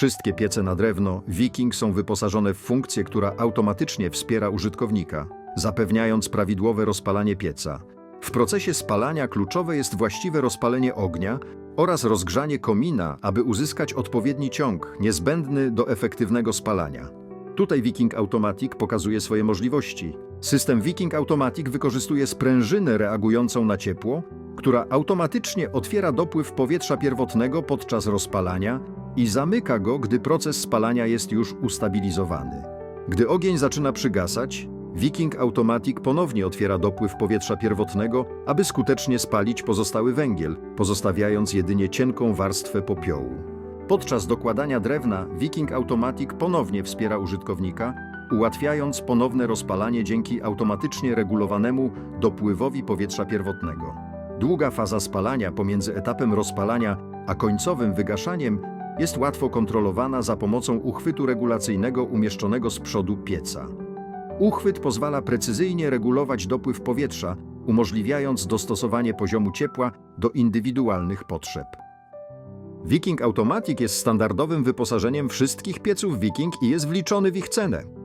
Wszystkie piece na drewno Viking są wyposażone w funkcję, która automatycznie wspiera użytkownika, zapewniając prawidłowe rozpalanie pieca. W procesie spalania kluczowe jest właściwe rozpalenie ognia oraz rozgrzanie komina, aby uzyskać odpowiedni ciąg niezbędny do efektywnego spalania. Tutaj Viking Automatic pokazuje swoje możliwości. System Viking Automatic wykorzystuje sprężynę reagującą na ciepło, która automatycznie otwiera dopływ powietrza pierwotnego podczas rozpalania i zamyka go, gdy proces spalania jest już ustabilizowany. Gdy ogień zaczyna przygasać, Viking Automatic ponownie otwiera dopływ powietrza pierwotnego, aby skutecznie spalić pozostały węgiel, pozostawiając jedynie cienką warstwę popiołu. Podczas dokładania drewna Viking Automatic ponownie wspiera użytkownika, ułatwiając ponowne rozpalanie dzięki automatycznie regulowanemu dopływowi powietrza pierwotnego. Długa faza spalania pomiędzy etapem rozpalania a końcowym wygaszaniem jest łatwo kontrolowana za pomocą uchwytu regulacyjnego umieszczonego z przodu pieca. Uchwyt pozwala precyzyjnie regulować dopływ powietrza, umożliwiając dostosowanie poziomu ciepła do indywidualnych potrzeb. Viking Automatic jest standardowym wyposażeniem wszystkich pieców Viking i jest wliczony w ich cenę.